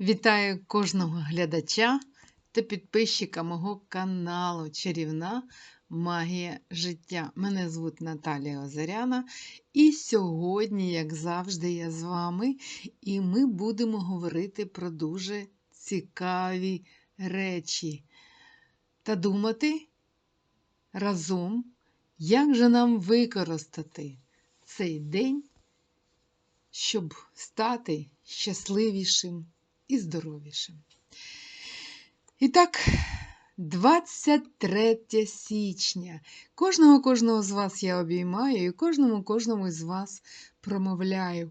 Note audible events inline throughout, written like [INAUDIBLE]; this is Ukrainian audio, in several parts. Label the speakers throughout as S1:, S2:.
S1: Вітаю кожного глядача та підписчика мого каналу Чарівна Магія життя. Мене звуть Наталія Озаряна, і сьогодні, як завжди, я з вами, і ми будемо говорити про дуже цікаві речі та думати разом, як же нам використати цей день, щоб стати щасливішим і здоровішим. І так, 23 січня. Кожного кожного з вас я обіймаю і кожному кожному з вас промовляю.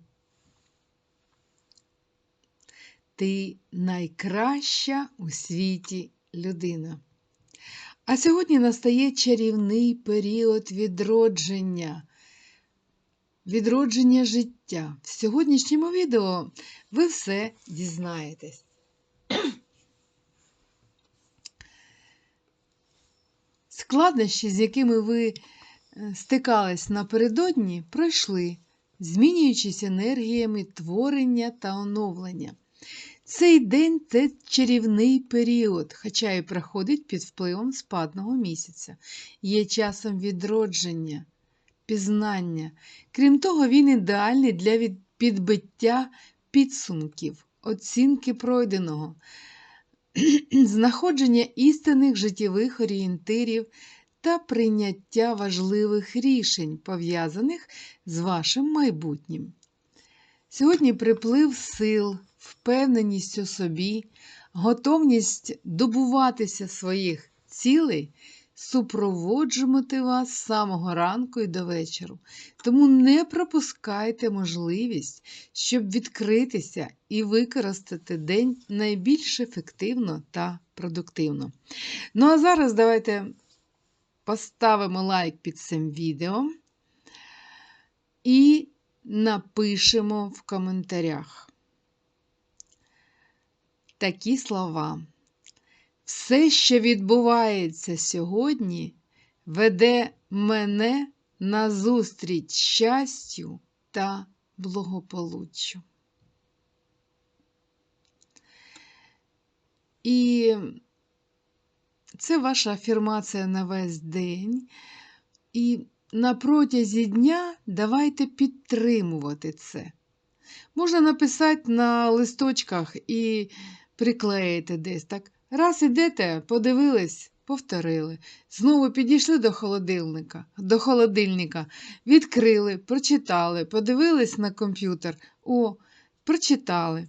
S1: Ти найкраща у світі людина. А сьогодні настає чарівний період відродження. Відродження життя. В сьогоднішньому відео ви все дізнаєтесь. Складнощі, з якими ви е, стикались напередодні, пройшли, змінюючись енергіями творення та оновлення. Цей день це чарівний період, хоча і проходить під впливом спадного місяця, є часом відродження, пізнання. Крім того, він ідеальний для підбиття підсумків, оцінки пройденого, [CLEARS THROAT] знаходження істинних життєвих орієнтирів та прийняття важливих рішень, пов'язаних з вашим майбутнім. Сьогодні приплив сил, впевненість у собі, готовність добуватися своїх цілей супроводжувати вас з самого ранку і до вечору. Тому не пропускайте можливість, щоб відкритися і використати день найбільш ефективно та продуктивно. Ну, а зараз давайте поставимо лайк під цим відео і напишемо в коментарях такі слова. Все, що відбувається сьогодні, веде мене назустріч щастю та благополуччю. І це ваша афірмація на весь день. І на протязі дня давайте підтримувати це. Можна написати на листочках і приклеїти десь так. Раз ідете, подивились, повторили. Знову підійшли до холодильника, до холодильника, відкрили, прочитали, подивились на комп'ютер. О, прочитали.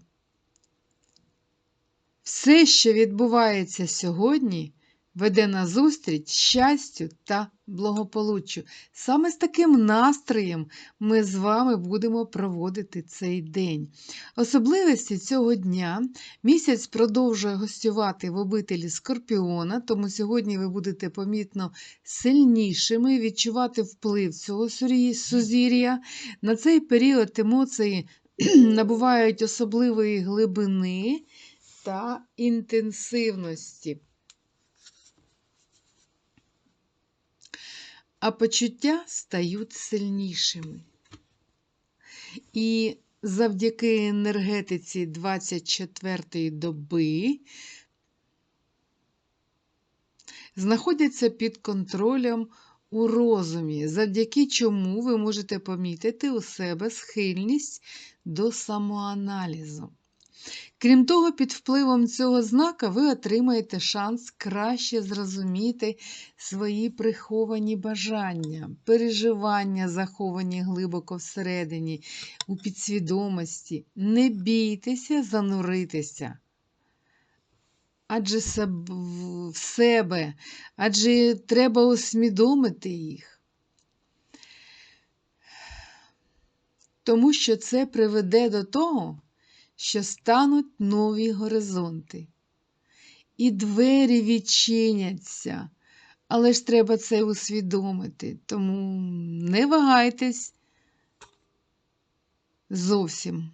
S1: Все, що відбувається сьогодні, веде назустріч щастю та благополуччю. Саме з таким настроєм ми з вами будемо проводити цей день. Особливості цього дня місяць продовжує гостювати в обителі Скорпіона, тому сьогодні ви будете помітно сильнішими, відчувати вплив цього сузір'я. На цей період емоції [CLEARS THROAT] набувають особливої глибини та інтенсивності. А почуття стають сильнішими. І завдяки енергетиці 24-ї доби знаходяться під контролем у розумі, завдяки чому ви можете помітити у себе схильність до самоаналізу. Крім того, під впливом цього знака ви отримаєте шанс краще зрозуміти свої приховані бажання, переживання, заховані глибоко всередині, у підсвідомості. Не бійтеся зануритися. Адже в себе, адже треба усвідомити їх. Тому що це приведе до того, що стануть нові горизонти. І двері відчиняться, але ж треба це усвідомити, тому не вагайтесь зовсім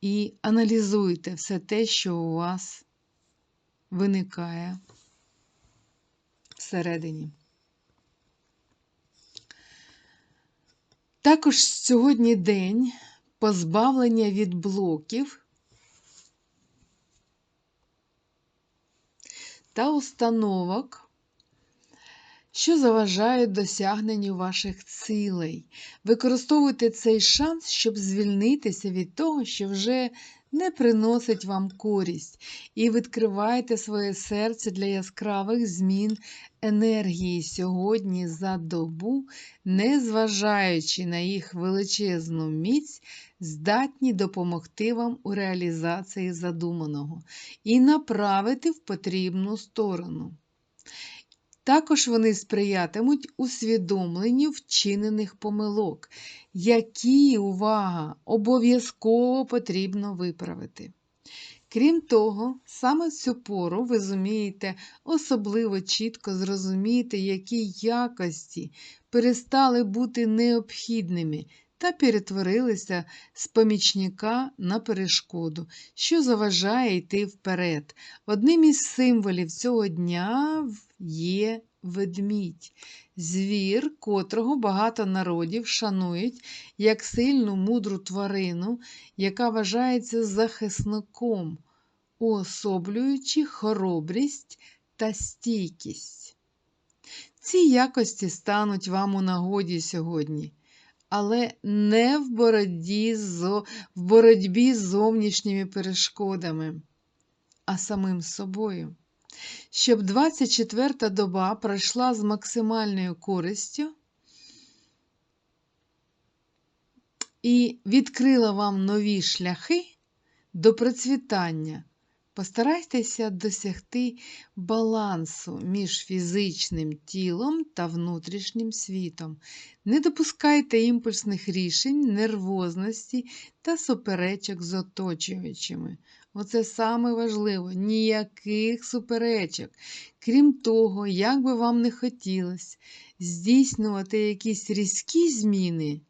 S1: і аналізуйте все те, що у вас виникає всередині. Також сьогодні день позбавлення від блоків та установок. Що заважають досягненню ваших цілей. Використовуйте цей шанс, щоб звільнитися від того, що вже не приносить вам користь, і відкривайте своє серце для яскравих змін енергії сьогодні за добу, незважаючи на їх величезну міць, здатні допомогти вам у реалізації задуманого і направити в потрібну сторону. Також вони сприятимуть усвідомленню вчинених помилок, які, увага, обов'язково потрібно виправити. Крім того, саме в цю пору ви зумієте особливо чітко зрозуміти, які якості перестали бути необхідними та перетворилися з помічника на перешкоду, що заважає йти вперед. Одним із символів цього дня є ведмідь, звір, котрого багато народів шанують як сильну мудру тварину, яка вважається захисником, уособлюючи хоробрість та стійкість. Ці якості стануть вам у нагоді сьогодні але не в боротьбі з, в боротьбі з зовнішніми перешкодами, а самим собою. Щоб 24 та доба пройшла з максимальною користю і відкрила вам нові шляхи до процвітання. Постарайтеся досягти балансу між фізичним тілом та внутрішнім світом. Не допускайте імпульсних рішень, нервозності та суперечок з оточуючими. Оце саме важливо ніяких суперечок. Крім того, як би вам не хотілося здійснювати якісь різкі зміни,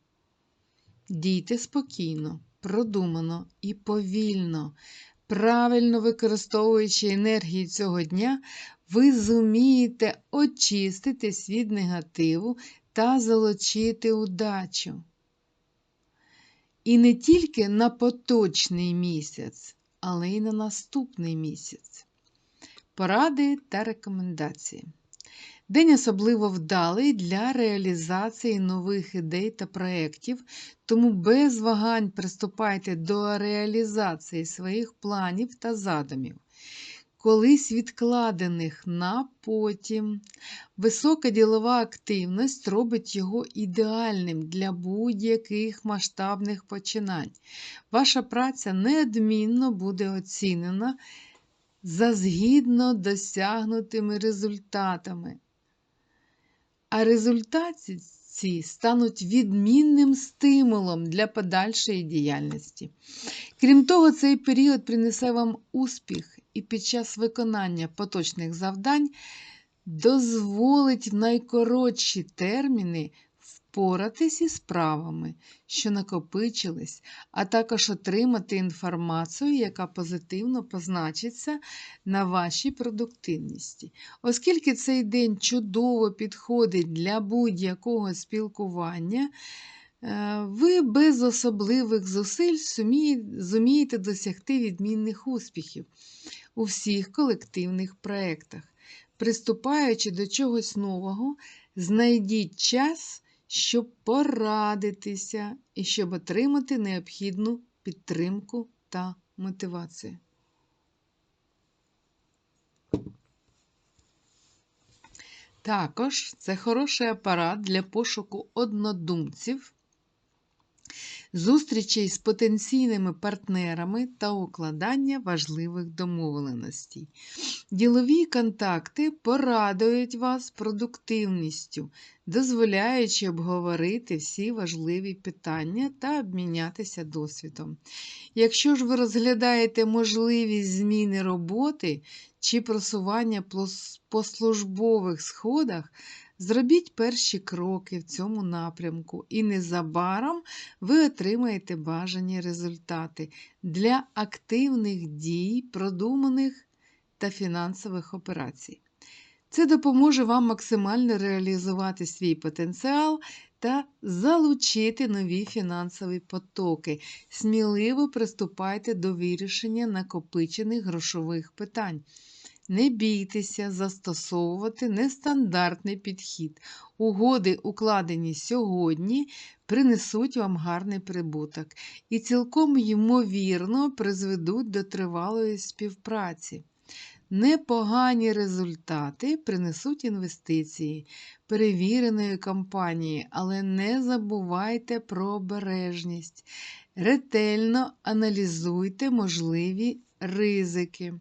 S1: дійте спокійно, продумано і повільно. Правильно використовуючи енергії цього дня, ви зумієте очиститись від негативу та залучити удачу. І не тільки на поточний місяць, але й на наступний місяць. Поради та рекомендації. День особливо вдалий для реалізації нових ідей та проєктів, тому без вагань приступайте до реалізації своїх планів та задумів. Колись відкладених на потім. Висока ділова активність робить його ідеальним для будь-яких масштабних починань. Ваша праця неодмінно буде оцінена за згідно досягнутими результатами а результати стануть відмінним стимулом для подальшої діяльності. Крім того, цей період принесе вам успіх і під час виконання поточних завдань дозволить в найкоротші терміни впоратись із справами, що накопичились, а також отримати інформацію, яка позитивно позначиться на вашій продуктивності. Оскільки цей день чудово підходить для будь-якого спілкування, е, ви без особливих зусиль зумієте досягти відмінних успіхів у всіх колективних проєктах. Приступаючи до чогось нового, знайдіть час щоб порадитися і щоб отримати необхідну підтримку та мотивацію. Також це хороший апарат для пошуку однодумців зустрічей з потенційними партнерами та укладання важливих домовленостей. Ділові контакти порадують вас продуктивністю, дозволяючи обговорити всі важливі питання та обмінятися досвідом. Якщо ж ви розглядаєте можливість зміни роботи чи просування по службових сходах, Зробіть перші кроки в цьому напрямку, і незабаром ви отримаєте бажані результати для активних дій, продуманих та фінансових операцій. Це допоможе вам максимально реалізувати свій потенціал та залучити нові фінансові потоки. Сміливо приступайте до вирішення накопичених грошових питань. Не бійтеся застосовувати нестандартний підхід. Угоди, укладені сьогодні, принесуть вам гарний прибуток і цілком ймовірно призведуть до тривалої співпраці. Непогані результати принесуть інвестиції перевіреної компанії, але не забувайте про обережність. Ретельно аналізуйте можливі ризики,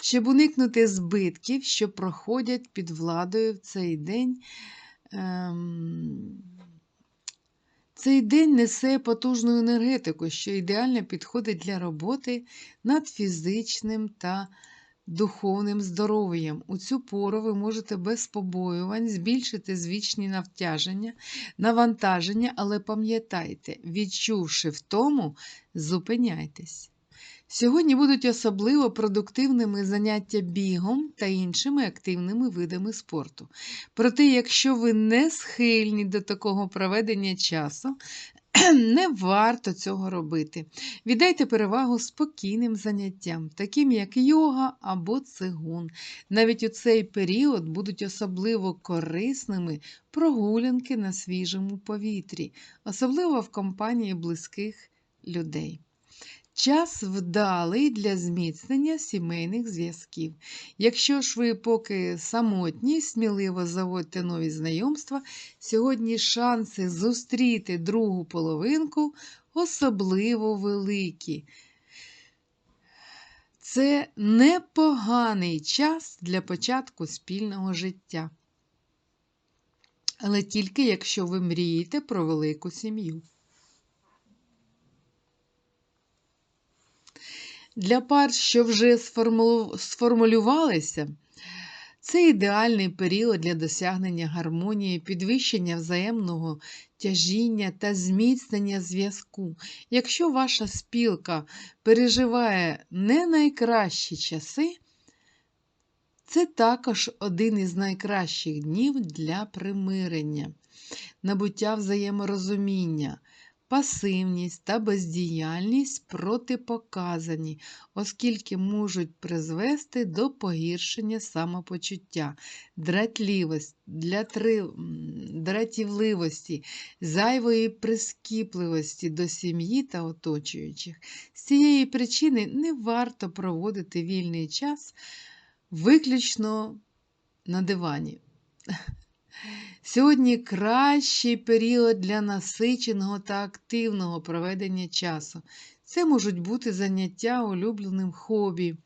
S1: щоб уникнути збитків, що проходять під владою в цей день. Ем... Цей день несе потужну енергетику, що ідеально підходить для роботи над фізичним та духовним здоров'ям. У цю пору ви можете без побоювань збільшити звичні навтяження, навантаження, але пам'ятайте, відчувши втому, зупиняйтесь. Сьогодні будуть особливо продуктивними заняття бігом та іншими активними видами спорту. Проте, якщо ви не схильні до такого проведення часу, [CLEARS THROAT] не варто цього робити. Віддайте перевагу спокійним заняттям, таким як йога або цигун. Навіть у цей період будуть особливо корисними прогулянки на свіжому повітрі, особливо в компанії близьких людей. Час вдалий для зміцнення сімейних зв'язків. Якщо ж ви поки самотні, сміливо заводьте нові знайомства, сьогодні шанси зустріти другу половинку особливо великі. Це непоганий час для початку спільного життя. Але тільки якщо ви мрієте про велику сім'ю. Для пар, що вже сформулювалися, це ідеальний період для досягнення гармонії, підвищення взаємного тяжіння та зміцнення зв'язку. Якщо ваша спілка переживає не найкращі часи, це також один із найкращих днів для примирення, набуття взаєморозуміння. Пасивність та бездіяльність протипоказані, оскільки можуть призвести до погіршення самопочуття, для три... дратівливості, зайвої прискіпливості до сім'ї та оточуючих. З цієї причини не варто проводити вільний час виключно на дивані. Сьогодні кращий період для насиченого та активного проведення часу. Це можуть бути заняття улюбленим хобі,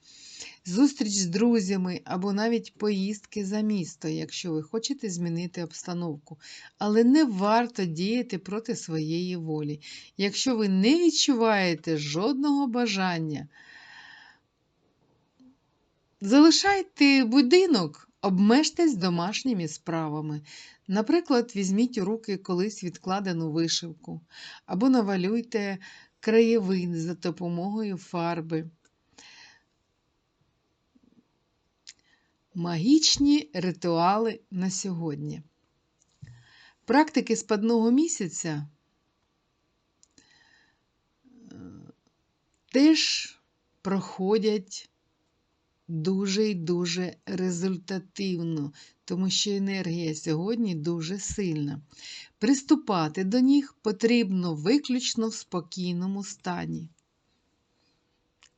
S1: зустріч з друзями або навіть поїздки за місто, якщо ви хочете змінити обстановку. Але не варто діяти проти своєї волі. Якщо ви не відчуваєте жодного бажання, залишайте будинок. Обмежтесь домашніми справами. Наприклад, візьміть у руки колись відкладену вишивку, або навалюйте краєвид за допомогою фарби. Магічні ритуали на сьогодні. Практики спадного місяця е, теж проходять дуже і дуже результативно, тому що енергія сьогодні дуже сильна. Приступати до них потрібно виключно в спокійному стані.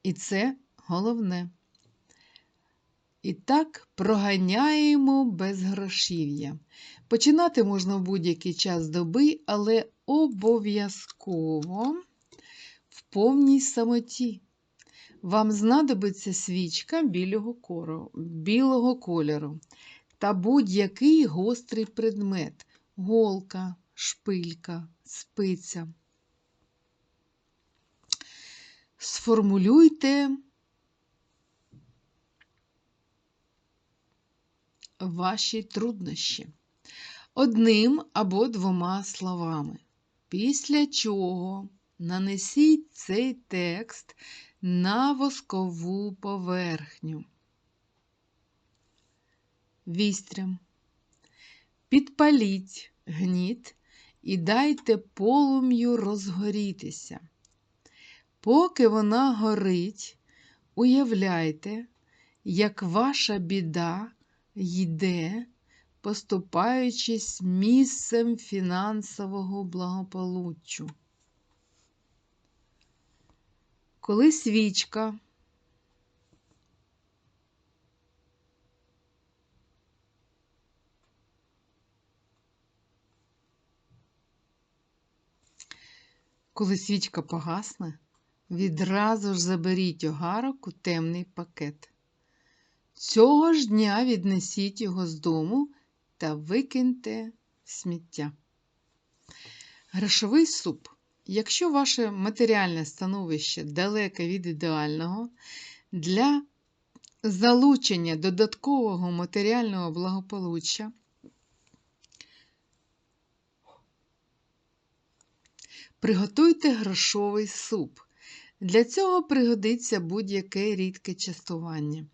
S1: І це головне. І так проганяємо без грошів'я. Починати можна в будь-який час доби, але обов'язково в повній самоті. Вам знадобиться свічка білого, кору, білого кольору та будь-який гострий предмет голка, шпилька, спиця. Сформулюйте ваші труднощі одним або двома словами. Після чого нанесіть цей текст на воскову поверхню. Вістрям. Підпаліть гніт і дайте полум'ю розгорітися. Поки вона горить, уявляйте, як ваша біда йде, поступаючись місцем фінансового благополуччю. Коли свічка Коли свічка погасне, відразу ж заберіть огарок у темний пакет. Цього ж дня віднесіть його з дому та викиньте в сміття. Грошовий суп. Якщо ваше матеріальне становище далеке від ідеального, для залучення додаткового матеріального благополуччя Приготуйте грошовий суп. Для цього пригодиться будь-яке рідке частування,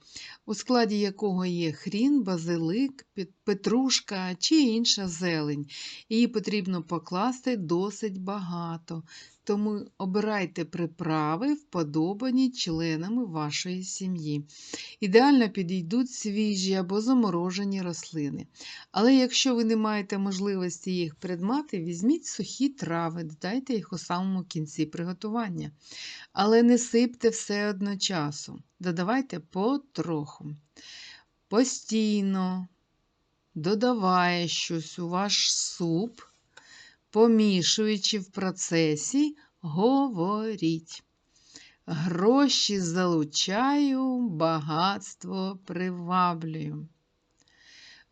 S1: у складі якого є хрін, базилик, петрушка чи інша зелень. Її потрібно покласти досить багато, тому обирайте приправи, вподобані членами вашої сім'ї. Ідеально підійдуть свіжі або заморожені рослини. Але якщо ви не маєте можливості їх придмати, візьміть сухі трави, додайте їх у самому кінці приготування. Але не сипте все одночасу, додавайте потроху. Постійно додаває щось у ваш суп помішуючи в процесі, говоріть. Гроші залучаю, багатство приваблюю.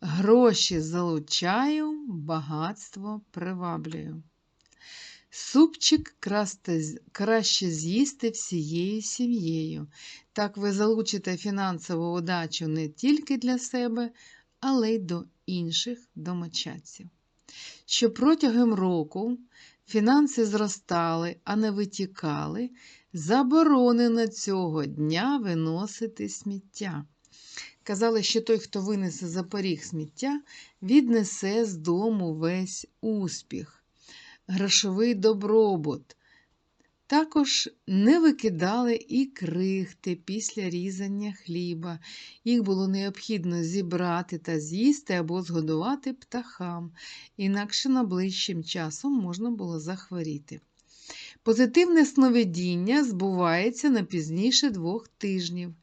S1: Гроші залучаю, багатство приваблюю. Супчик краще з'їсти всією сім'єю. Так ви залучите фінансову удачу не тільки для себе, але й до інших домочадців що протягом року фінанси зростали, а не витікали, заборонено цього дня виносити сміття. Казали, що той, хто винесе за поріг сміття, віднесе з дому весь успіх, грошовий добробут. Також не викидали і крихти після різання хліба. Їх було необхідно зібрати та з'їсти або згодувати птахам, інакше найближчим часом можна було захворіти. Позитивне сновидіння збувається на пізніше двох тижнів,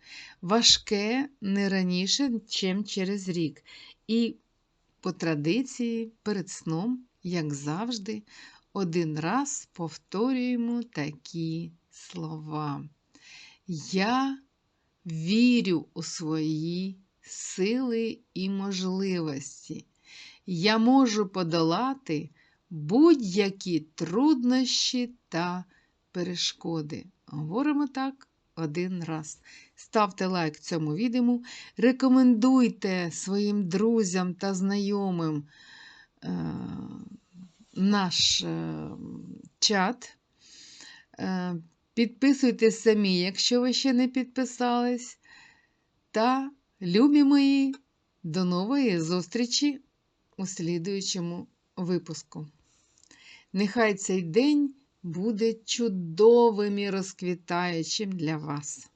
S1: важке не раніше, ніж через рік. І по традиції перед сном, як завжди, один раз повторюємо такі слова. Я вірю у свої сили і можливості. Я можу подолати будь-які труднощі та перешкоди. Говоримо так один раз. Ставте лайк цьому відео, рекомендуйте своїм друзям та знайомим. Наш е, чат. Е, підписуйтесь самі, якщо ви ще не підписались. Та, любі мої, до нової зустрічі у слідуючому випуску. Нехай цей день буде чудовим і розквітаючим для вас.